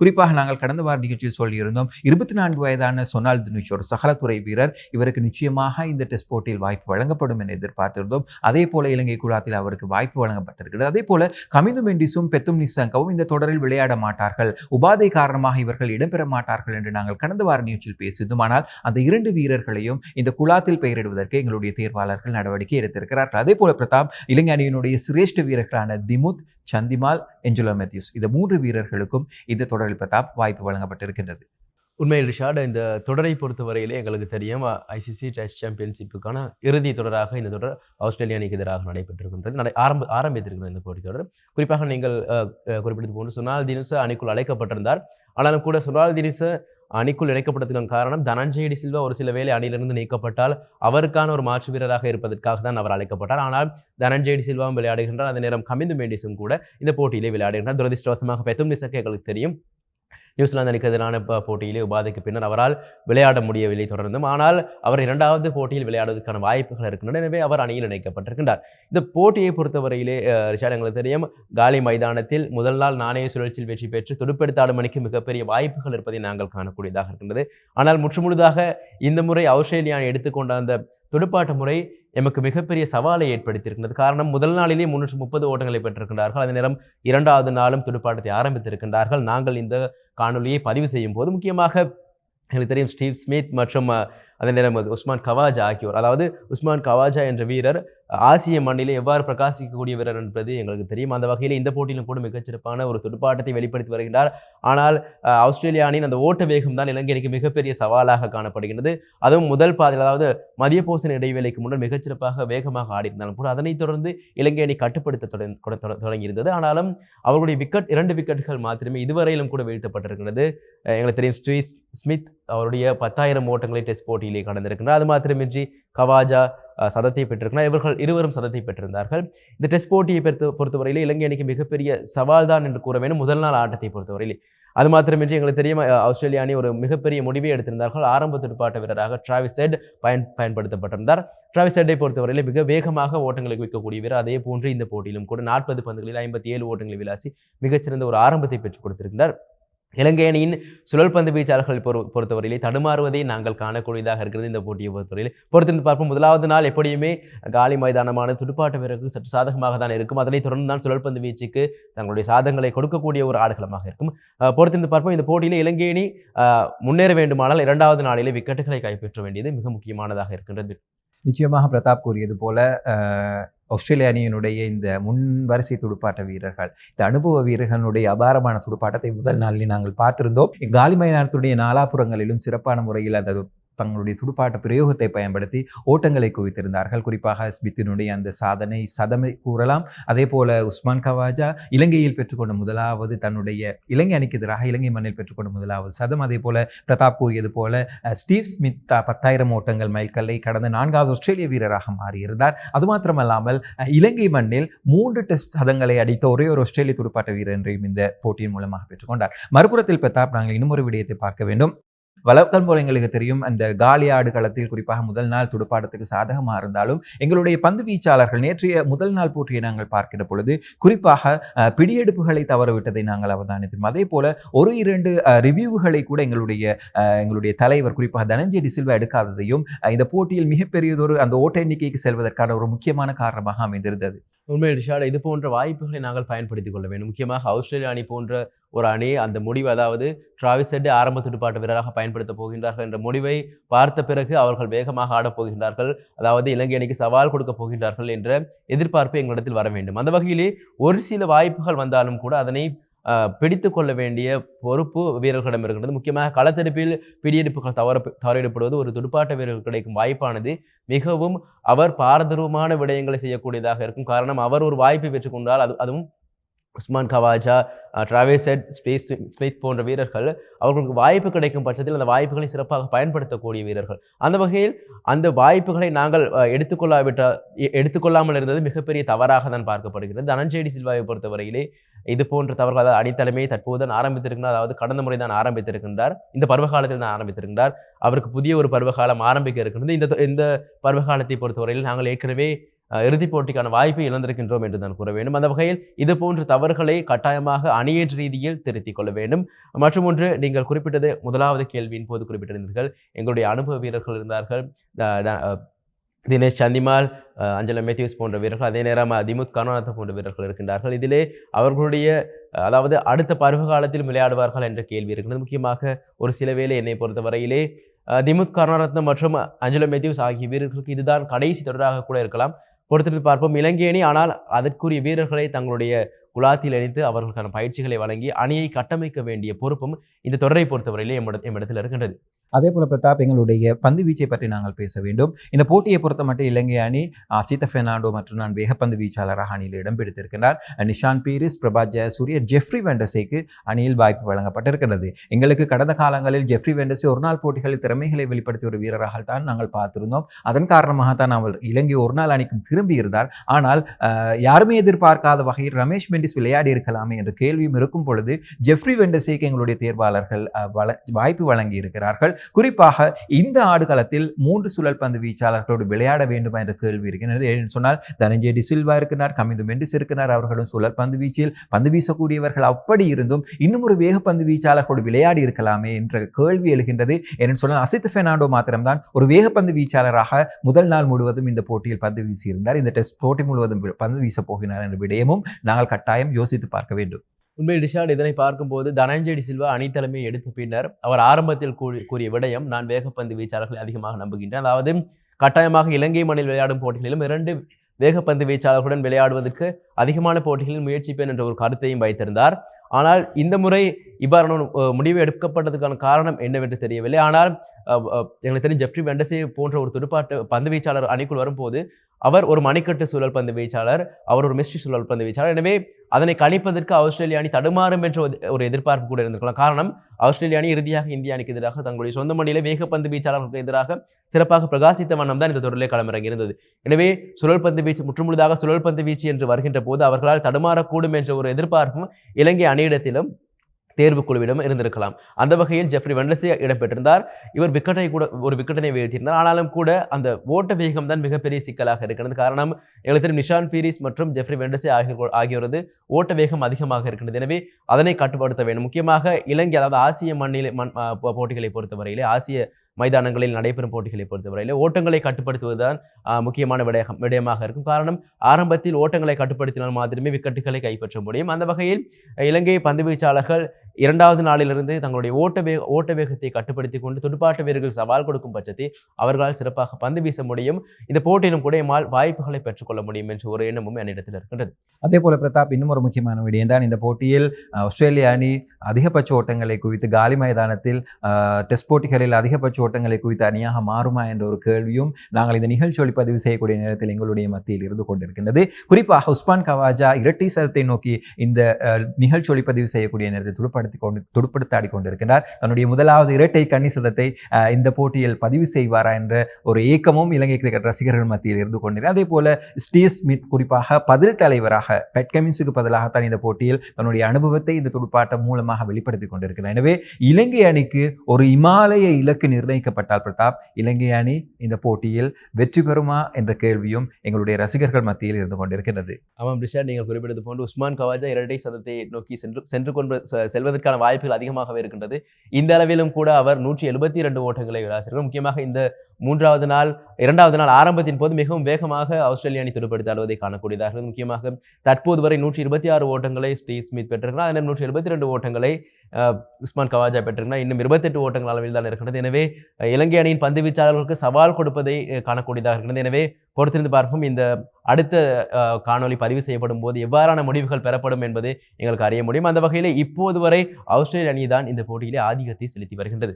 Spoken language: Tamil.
குறிப்பாக நாங்கள் கடந்த வார நிகழ்ச்சியில் சொல்லியிருந்தோம் இருபத்தி நான்கு வயதான சொனால் தினுஷ் ஒரு சகலத்துறை வீரர் இவருக்கு நிச்சயமாக இந்த டெஸ்ட் போட்டியில் வாய்ப்பு வழங்கப்படும் என எதிர்பார்த்திருந்தோம். அதே போல இலங்கை குழாத்தில் அவருக்கு வாய்ப்பு வழங்கப்பட்டிருக்கிறது. அதே போல கமிது மெண்டிஸும் பெத்தும் நிசங்கவும் இந்த தொடரில் விளையாட மாட்டார்கள். உபாதை காரணமாக இவர்கள் இடம்பெற மாட்டார்கள் என்று நாங்கள் கடந்த வார நிகழ்ச்சியில் பேசியதும் ஆனால் அந்த இரண்டு வீரர்களையும் இந்த குழாத்தில் பெயரிடுவதற்கு எங்களுடைய தேர்வாளர்கள் நடவடிக்கை எடுத்திருக்கிறார்கள். அதே போல பிரதாப் இலங்கை அணியினுடைய சிரேஷ்ட வீரர்களான திமுத் சந்திமால் என்ஜுலோ மேத்யூஸ். இந்த மூன்று வீரர்களுக்கும் இந்த தொடரில் பிரதாப் வாய்ப்பு வழங்கப்பட்டிருக்கின்றது. உண்மையில் ரிஷாட் இந்த தொடரை பொறுத்தவரையிலே எங்களுக்கு தெரியும் ஐசிசி டெஸ்ட் சாம்பியன்ஷிப்புக்கான இறுதி தொடராக இந்த தொடர் ஆஸ்திரேலிய அணிக்கு எதிராக நடைபெற்றிருக்கின்றது. நடை ஆரம்ப ஆரம்பித்திருக்கிறது இந்த போட்டி தொடர். குறிப்பாக நீங்கள் குறிப்பிட்டது போன்று சுனால் தினுச அணிக்குள் அழைக்கப்பட்டிருந்தார். ஆனாலும் கூட சுனால் தினிச அணிக்குள் இணைக்கப்பட்டதுக்கான காரணம் தனஞ்சயடி சில்வா ஒரு சில வேலை அணியிலிருந்து நீக்கப்பட்டால் அவருக்கான ஒரு மாற்று வீரராக இருப்பதற்காக தான் அவர் அழைக்கப்பட்டார். ஆனால் தனஞ்சயடி சில்வாவும் விளையாடுகின்றார். அந்த நேரம் கமிந்து மேண்டிஸும் கூட இந்த போட்டியிலே விளையாடுகின்றார். துரதிருஷ்டவசமாக பெத்தும் நிசக்கு எங்களுக்கு தெரியும். நியூசிலாந்து அணிக்கு எதிரான போட்டியிலே உபாதைக்கு பின்னர் அவரால் விளையாட முடியவில்லை தொடர்ந்தும். ஆனால் அவர் இரண்டாவது போட்டியில் விளையாடுவதற்கான வாய்ப்புகள் இருக்கின்றன. எனவே அவர் அணியில் இணைக்கப்பட்டிருக்கின்றார். இந்த போட்டியை பொறுத்தவரையிலே அஹ், ரிஷாட் எங்களுக்கு தெரியும். காலி மைதானத்தில் முதல் நாள் நாணய சுழற்சியில் வெற்றி பெற்று துடுப்பெடுத்தாடும் அணிக்கு மிகப்பெரிய வாய்ப்புகள் இருப்பதை நாங்கள் காணக்கூடியதாக இருக்கின்றது. ஆனால் முற்றுமுழுதாக இந்த முறை ஆஸ்திரேலியா எடுத்துக்கொண்ட அந்த துடுப்பாட்ட முறை எமக்கு மிகப்பெரிய சவாலை ஏற்படுத்தியிருக்கின்றது. காரணம் முதல் நாளிலே முன்னூற்று முப்பது ஓட்டங்களை பெற்றிருக்கின்றார்கள். அதே நேரம் இரண்டாவது நாளும் துடுப்பாட்டத்தை ஆரம்பித்திருக்கின்றார்கள். நாங்கள் இந்த காணொலியை பதிவு செய்யும் போது முக்கியமாக எனக்கு தெரியும் ஸ்டீவ் ஸ்மித் மற்றும் அதே நேரம் உஸ்மான் கவாஜா ஆகியோர். அதாவது உஸ்மான் கவாஜா என்ற வீரர் ஆசிய மண்ணிலே எவ்வாறு பிரகாசிக்கக்கூடிய வீரர் என்பது எங்களுக்கு தெரியும். அந்த வகையில் இந்த போட்டியிலும் கூட மிகச்சிறப்பான ஒரு துடுப்பாட்டத்தை வெளிப்படுத்தி வருகிறார் ஆனால் ஆஸ்திரேலிய அணியின் அந்த ஓட்ட வேகம் தான் இலங்கை அணிக்கு மிகப்பெரிய சவாலாக காணப்படுகின்றது. அதுவும் முதல் பாதையில் அதாவது மதிய போசன இடைவேளைக்கு முன்னர் மிகச்சிறப்பாக வேகமாக ஆடியிருந்தாலும் கூட அதனைத் தொடர்ந்து இலங்கை அணி கட்டுப்படுத்த தொடங்க- தொடங்கியிருந்தது. ஆனாலும் அவர்களுடைய விக்கெட் இரண்டு விக்கெட்டுகள் மாத்திரமே இதுவரையிலும் கூட வீழ்த்தப்பட்டிருக்கிறது எங்களுக்கு தெரியும் ஸ்டீவ் ஸ்மித் அவருடைய பத்தாயிரம் ஓட்டங்களை டெஸ்ட் போட்டியிலே கடந்திருக்கின்றார். அது மாத்திரமின்றி கவாஜா சதத்தை பெற்றிருக்கிறார் இவர்கள் இருவரும் சதத்தை பெற்றிருந்தார்கள். இந்த டெஸ்ட் போட்டியை பொறுத்த பொறுத்தவரையிலே இலங்கை அணிக்கு மிகப்பெரிய சவால் தான் என்று கூற வேண்டும். முதல் நாள் ஆட்டத்தை பொறுத்தவரையிலே. அது மாத்திரமின்றி எங்களுக்கு தெரியும் ஆஸ்திரேலிய அணி ஒரு மிகப்பெரிய முடிவை எடுத்திருந்தார்கள். ஆரம்ப துடுப்பாட்ட வீரராக டிராவிஸ் ஹெட் பயன் பயன்படுத்தப்பட்டிருந்தார். டிராவிஸ் ஹெட்டை மிக வேகமாக ஓட்டங்களை குவிக்கக்கூடிய வீரர் அதே போன்று இந்த போட்டியிலும் கூட நாற்பது பந்துகளில் ஐம்பத்தி ஏழு ஓட்டங்களை விளாசி மிகச்சிறந்த ஒரு ஆரம்பத்தை பெற்றுக் கொடுத்திருக்கிறார். இலங்கை அணியின் சுழல் பந்து வீச்சாளர்கள் பொறு பொறுத்தவரையிலே தடுமாறுவதை நாங்கள் காணக்கூடியதாக இருக்கிறது இந்த போட்டியை பொறுத்தவரையில். பொறுத்திருந்து பார்ப்போம் முதலாவது நாள் எப்படியுமே காலி மைதானமான துடுப்பாட்ட வீரருக்கு சற்று சாதகமாக தான் இருக்கும். அதனைத் தொடர்ந்து தான் சுழல் பந்து வீச்சுக்கு தங்களுடைய சாதங்களை கொடுக்கக்கூடிய ஒரு ஆடுகளமாக இருக்கும். பொறுத்திருந்து பார்ப்போம் இந்த போட்டியில் இலங்கை அணி முன்னேற வேண்டுமானால் இரண்டாவது நாளிலே விக்கெட்டுகளை கைப்பற்ற வேண்டியது மிக முக்கியமானதாக இருக்கின்றது. நிச்சயமாக பிரதாப் கூறியது போல ஆஸ்திரேலிய அணியினுடைய இந்த முன் வரிசை துடுப்பாட்ட வீரர்கள் இந்த அனுபவ வீரர்களுடைய அபாரமான துடுப்பாட்டத்தை முதல் நாளில் நாங்கள் பார்த்திருந்தோம். காலி மைதானத்துடைய நாலாபுறங்களிலும் சிறப்பான முறையில் அந்த தங்களுடைய துடுப்பாட்ட பிரயோகத்தை பயன்படுத்தி ஓட்டங்களை குவித்திருந்தார்கள். குறிப்பாக ஸ்மித்தினுடைய அந்த சாதனை சதமை கூறலாம். அதே போல உஸ்மான் கவாஜா இலங்கையில் பெற்றுக்கொண்ட முதலாவது தன்னுடைய இலங்கை அணிக்கு எதிராக இலங்கை மண்ணில் பெற்றுக்கொண்ட முதலாவது சதம். அதே போல பிரதாப் கூறியது போல ஸ்டீவ் ஸ்மித் பத்தாயிரம் ஓட்டங்கள் மைல்கல்லை கடந்த நான்காவது ஆஸ்திரேலிய வீரராக மாறியிருந்தார். அது மாத்திரமல்லாமல் இலங்கை மண்ணில் மூன்று டெஸ்ட் சதங்களை அடித்த ஒரே ஒரு ஆஸ்திரேலிய துடுப்பாட்ட வீரர் என்றையும் இந்த போட்டியின் மூலமாக பெற்றுக்கொண்டார். மறுபுறத்தில் பிரதாப் நாங்கள் இன்னும் ஒரு விடயத்தை பார்க்க வேண்டும். வளர்க்கல் போல எங்களுக்கு தெரியும் அந்த காலி ஆடு களத்தில் குறிப்பாக முதல் நாள் துடுப்பாட்டத்துக்கு சாதகமாக இருந்தாலும் எங்களுடைய பந்து வீச்சாளர்கள் நேற்றைய முதல் நாள் போட்டியை நாங்கள் பார்க்கிற பொழுது குறிப்பாக பிடியெடுப்புகளை தவறவிட்டதை நாங்கள் அவதானித்தோம். அதே போல ஒரு இரண்டு ரிவ்யூவுகளை கூட எங்களுடைய எங்களுடைய தலைவர் குறிப்பாக தனஞ்சய டிசில்வா எடுக்காததையும் இந்த போட்டியில் மிகப்பெரியதொரு அந்த ஓட்ட எண்ணிக்கைக்கு செல்வதற்கான ஒரு முக்கியமான காரணமாக அமைந்திருந்தது. உண்மையில் ரிஷாட் இது போன்ற வாய்ப்புகளை நாங்கள் பயன்படுத்திக் கொள்ள வேண்டும். முக்கியமாக ஆஸ்திரேலியா அணி போன்ற ஒரு அணி அந்த முடிவு அதாவது டிராவிஸ் ஹெட் ஆரம்ப துடுப்பாட்ட வீரராக பயன்படுத்த போகின்றார்கள் என்ற முடிவை பார்த்த பிறகு அவர்கள் வேகமாக ஆடப் போகின்றார்கள். அதாவது இலங்கை அணிக்கு சவால் கொடுக்க போகின்றார்கள் என்ற எதிர்பார்ப்பு எங்களிடத்தில் வர வேண்டும். அந்த வகையிலே ஒரு சில வாய்ப்புகள் வந்தாலும் கூட அதனை பிடித்து கொள்ள வேண்டிய பொறுப்பு வீரர்களிடம் இருக்கிறது முக்கியமாக களத்தெடுப்பில் பிடியெடுப்புகள் தவற தவறிடப்படுவது ஒரு துடுப்பாட்ட வீரர்கள் கிடைக்கும் வாய்ப்பானது. மிகவும் அவர் பாரதூரமான விடயங்களை செய்யக்கூடியதாக இருக்கும். காரணம் அவர் ஒரு வாய்ப்பை பெற்றுக்கொண்டால் அது அதுவும் உஸ்மான் கவாஜா ட்ராவேசட் ஸ்பேஸ் ஸ்மித் போன்ற வீரர்கள் அவர்களுக்கு வாய்ப்பு கிடைக்கும் பட்சத்தில் அந்த வாய்ப்புகளை சிறப்பாக பயன்படுத்தக்கூடிய வீரர்கள். அந்த வகையில் அந்த வாய்ப்புகளை நாங்கள் எடுத்துக்கொள்ளாவிட்டால் எடுத்துக்கொள்ளாவிட்ட எ- எடுத்துக்கொள்ளாமல் இருந்தது மிகப்பெரிய தவறாக தான் பார்க்கப்படுகிறது. தனஞ்சேடி சில்வாவை பொறுத்தவரையிலே இது போன்ற தவறுகள் அதாவது அடித்தலைமையை தற்போது தான் ஆரம்பித்திருக்கிறார் அதாவது கடந்த முறை தான் ஆரம்பித்திருக்கின்றார். இந்த பருவகாலத்தில் தான் ஆரம்பித்திருக்கின்றார் அவருக்கு புதிய ஒரு பருவகாலம் ஆரம்பிக்க இருக்கின்றது. இந்த இந்த பருவகாலத்தை பொறுத்தவரையில் நாங்கள் ஏற்கனவே இறுதிப் போட்டிக்கான வாய்ப்பை இழந்திருக்கின்றோம் என்று தான் கூற வேண்டும். அந்த வகையில் இது போன்ற தவறுகளை கட்டாயமாக அணியேற்ற ரீதியில் திருத்திக் கொள்ள வேண்டும். மற்றும் ஒன்று நீங்கள் குறிப்பிட்டது முதலாவது கேள்வியின் போது குறிப்பிட்டிருந்தீர்கள். எங்களுடைய அனுபவ வீரர்கள் இருந்தார்கள். தினேஷ் சந்திமால் அஞ்சலா மேத்யூஸ் போன்ற வீரர்கள் அதே நேரம் திமுத் கருணாநாத போன்ற வீரர்கள் இருக்கின்றார்கள். இதிலே அவர்களுடைய அதாவது அடுத்த பருவ காலத்தில் விளையாடுவார்கள் என்ற கேள்வி இருக்கிறது முக்கியமாக ஒரு சில வேளை என்னை பொறுத்தவரையிலே திமுத் கருணாரத்னம் மற்றும் அஞ்சலா மேத்யூஸ் ஆகிய வீரர்களுக்கு இதுதான் கடைசி தொடராக கூட இருக்கலாம். பொறுத்திருந்து பார்ப்போம். இலங்கை அணி ஆனால் அதற்குரிய வீரர்களை தங்களுடைய குலாத்தில் இணைத்து அவர்களுக்கான பயிற்சிகளை வழங்கி அணியை கட்டமைக்க வேண்டிய பொறுப்பும் இந்த தொடரை பொறுத்தவரையிலே எம்மிட எம்மிடத்தில் இருக்கின்றது. அதே போல பிரதாப் எங்களுடைய பந்து வீச்சை பற்றி நாங்கள் பேச வேண்டும். இந்த போட்டியை பொறுத்த மட்டும் இலங்கை அணி அசித பெர்னாண்டோ மற்றும் நான் வேகப்பந்து வீச்சாளராக அணியில் இடம் பிடித்திருக்கிறார் நிஷான் பீரிஸ் பிரபா ஜெயசூரிய ஜெஃப்ரி வெண்டசேக்கு அணியில் வாய்ப்பு வழங்கப்பட்டிருக்கிறது எங்களுக்கு கடந்த காலங்களில் ஜெஃப்ரி வெண்டசே ஒரு நாள் போட்டிகளில் திறமைகளை வெளிப்படுத்திய ஒரு வீரராக தான் நாங்கள் பார்த்திருந்தோம். அதன் காரணமாக தான் அவர் இலங்கை ஒரு நாள் அணிக்கும் திரும்பி இருந்தார் ஆனால் யாருமே எதிர்பார்க்காத வகையில் ரமேஷ் மெண்டிஸ் விளையாடி இருக்கலாமே என்ற கேள்வியும் இருக்கும் பொழுது ஜெஃப்ரி வெண்டசேக்கு எங்களுடைய தேர்வாளர்கள் வாய்ப்பு வழங்கி இருக்கிறார்கள் குறிப்பாக இந்த ஆடுகளத்தில் மூன்று சுழல் பந்து வீச்சாளர்களோடு விளையாட வேண்டுமா என்ற கேள்வி இருக்கிறது ஏன்னு சொன்னால் தனஞ்சய டிசில்வா இருக்கிறார் கமிந்து மெண்டிஸ் இருக்கிறார் அவர்களும் சுழல் பந்து வீச்சில் பந்து வீசக்கூடியவர்கள் அப்படி இருந்தும் இன்னும் ஒரு வேகப்பந்து வீச்சாளர்களோடு விளையாடி இருக்கலாமே என்ற கேள்வி எழுகின்றது. என்னென்னு சொன்னால் அசித் பெர்னாண்டோ மாத்திரம்தான் ஒரு வேகப்பந்து வீச்சாளராக முதல் நாள் முழுவதும் இந்த போட்டியில் பந்து வீசியிருந்தார். இந்த டெஸ்ட் போட்டி முழுவதும் பந்து வீசப் போகிறார் என்ற விடயமும் நாங்கள் கட்டாயம் யோசித்து பார்க்க வேண்டும். உண்மையில் ரிஷாட் இதனை பார்க்கும்போது தனஞ்சயடி சில்வா அணி தலைமையை எடுத்த பின்னர் அவர் ஆரம்பத்தில் கூறி- கூறிய விடயம் நான் வேகப்பந்து வீச்சாளர்களை அதிகமாக நம்புகின்றேன். அதாவது கட்டாயமாக இலங்கை மண்ணில் விளையாடும் போட்டிகளிலும் இரண்டு வேகப்பந்து வீச்சாளர்களுடன் விளையாடுவதற்கு அதிகமான போட்டிகளில் முயற்சிப்பேன் என்ற ஒரு கருத்தையும் வைத்திருந்தார். ஆனால் இந்த முறை இவ்வாறான முடிவு எடுக்கப்பட்டதுக்கான காரணம் என்னவென்று தெரியவில்லை. ஆனால் எங்களுக்கு எனக்கு தெரியும் ஜெப்ரி வெண்டசே போன்ற ஒரு துடுப்பாட்ட பந்து வீச்சாளர் அணிக்குள் வரும்போது அவர் ஒரு மணிக்கட்டு சுழல் பந்து வீச்சாளர் அவர் ஒரு மிஸ்ட்ரி சுழல் பந்து வீச்சாளர். எனவே அதனை கணிப்பதற்கு ஆஸ்திரேலிய அணி தடுமாறும் என்ற ஒரு- ஒரு எதிர்பார்ப்பு கூட இருந்திருக்கலாம். காரணம் ஆஸ்திரேலிய அணி இறுதியாக இந்திய அணிக்கு எதிராக தங்களுடைய சொந்த மண்ணிலே வேகப்பந்து வீச்சாளர்களுக்கு எதிராக சிறப்பாக பிரகாசித்த வண்ணம் தான் இந்த தொடரிலே களமிறங்கி இருந்தது. எனவே சுழல் பந்து வீச்சு முற்றுமுழுதாக சுழல் பந்து வீச்சு என்று வருகின்ற போது அவர்களால் தடுமாறக்கூடும் என்ற ஒரு எதிர்பார்ப்பும் இலங்கை அணியிடத்திலும் தேர்வு குழுவிடம் இருந்திருக்கலாம். அந்த வகையில் ஜெஃப்ரி வெண்டஸே இடம்பெற்றிருந்தார். இவர் விக்கெட்டை கூட ஒரு விக்கெட்டினை வீழ்த்தியிருந்தார். ஆனாலும் கூட அந்த ஓட்ட வேகம் தான் மிகப்பெரிய சிக்கலாக இருக்கிறது. காரணம் எங்களுக்கு நிஷான் பீரிஸ் மற்றும் ஜெஃப்ரி வெண்டசி ஆகியோர் ஆகியோரது ஓட்ட வேகம் அதிகமாக இருக்கிறது எனவே அதனை கட்டுப்படுத்த வேண்டும். முக்கியமாக இலங்கை அதாவது ஆசிய மண்ணில் மண் போட்டிகளை பொறுத்தவரையிலே ஆசிய மைதானங்களில் நடைபெறும் போட்டிகளை பொறுத்தவரையில் ஓட்டங்களை கட்டுப்படுத்துவதுதான் தான் முக்கியமான விடயம் விடயமாக இருக்கும். காரணம் ஆரம்பத்தில் ஓட்டங்களை கட்டுப்படுத்தினால் மாத்திரமே விக்கெட்டுகளை கைப்பற்ற முடியும். அந்த வகையில் இலங்கை பந்து வீச்சாளர்கள் இரண்டாவது நாளிலிருந்து தங்களுடைய ஓட்ட வேக ஓட்ட வேகத்தை கட்டுப்படுத்தி கொண்டு துடுப்பாட்ட வீரர்கள் சவால் கொடுக்கும் பட்சத்தை அவர்களால் சிறப்பாக பந்து வீச முடியும். இந்த போட்டியிலும் கூட எம்மால் வாய்ப்புகளை பெற்றுக்கொள்ள முடியும் என்ற ஒரு எண்ணமும் என்னிடத்தில் இருக்கின்றது. அதே போல பிரதாப் இன்னும் ஒரு முக்கியமான விடயம் தான் இந்த போட்டியில் ஆஸ்திரேலிய அணி அதிகபட்ச ஓட்டங்களை குவித்து காலி மைதானத்தில் டெஸ்ட் போட்டிகளில் அதிகபட்ச ஓட்டங்களை குவித்து அணியாக மாறுமா என்ற ஒரு கேள்வியும் நாங்கள் இந்த நிகழ்ச்சி ஒளிப்பதிவு செய்யக்கூடிய நேரத்தில் எங்களுடைய மத்தியில் இருந்து கொண்டிருக்கின்றது. குறிப்பாக உஸ்மான் கவாஜா இரட்டை சதத்தை நோக்கி இந்த நிகழ்ச்சி ஒளிப்பதிவு செய்யக்கூடிய நேரத்தில் துடுப்படுத்தி கொண்டு துடுப்படுத்தாடி கொண்டிருக்கிறார் தன்னுடைய முதலாவது இரட்டை கன்னி சதத்தை இந்த போட்டியில் பதிவு செய்வாரா என்ற ஒரு ஏக்கமும் இலங்கை கிரிக்கெட் ரசிகர்கள் மத்தியில் இருந்து கொண்டிருக்கிறது. அதே போல ஸ்டீவ் ஸ்மித் குறிப்பாக பதில் தலைவராக பெட் கமின்ஸுக்கு பதிலாகத்தான் இந்த போட்டியில் தன்னுடைய அனுபவத்தை இந்த துடுப்பாட்டம் மூலமாக வெளிப்படுத்தி கொண்டிருக்கிறார். எனவே இலங்கை அணிக்கு ஒரு இமாலய இலக்கு நிர்ணயிக்கப்பட்டால் பிரதாப் இலங்கை அணி இந்த போட்டியில் வெற்றி பெறுமா என்ற கேள்வியும் எங்களுடைய ரசிகர்கள் மத்தியில் இருந்து கொண்டிருக்கிறது ஆமாம் ரிஷாட் நீங்கள் குறிப்பிட்டது போன்று உஸ்மான் கவாஜா இரட்டை சதத்தை நோக்கி சென்று சென்று கொண்டு செல்வது வெல்வதற்கான வாய்ப்புகள் அதிகமாகவே இருக்கின்றது. இந்த அளவிலும் கூட அவர் நூற்றி எழுபத்தி இரண்டு ஓட்டங்களை விளாசிருக்கிறார். முக்கியமாக இந்த மூன்றாவது நாள் இரண்டாவது நாள் ஆரம்பத்தின் போது மிகவும் வேகமாக ஆஸ்திரேலிய அணி துடுப்படுத்தி ஆடுவதை காணக்கூடியதாக முக்கியமாக தற்போது வரை நூற்றி இருபத்தி ஆறு ஓட்டங்களை ஸ்டீவ் ஸ்மித் பெற்றிருக்கிறார். அதனால் நூற்றி இருபத்தி ரெண்டு ஓட்டங்களை உஸ்மான் கவாஜா பெற்றிருக்கிறார். இன்னும் இருபத்தெட்டு ஓட்டங்கள் அளவில் தான் இருக்கின்றது எனவே இலங்கை அணியின் பந்து வீச்சாளர்களுக்கு சவால் கொடுப்பதை காணக்கூடியதாக இருக்கிறது. எனவே பொறுத்திருந்து பார்ப்போம். இந்த அடுத்த காணொலி காணொளி பதிவு செய்யப்படும் போது எவ்வாறான முடிவுகள் பெறப்படும் என்பது எங்களுக்கு அறிய முடியும். அந்த வகையில் இப்போது வரை ஆஸ்திரேலிய அணி தான் இந்த போட்டியிலே ஆதிக்கத்தை செலுத்தி வருகின்றது.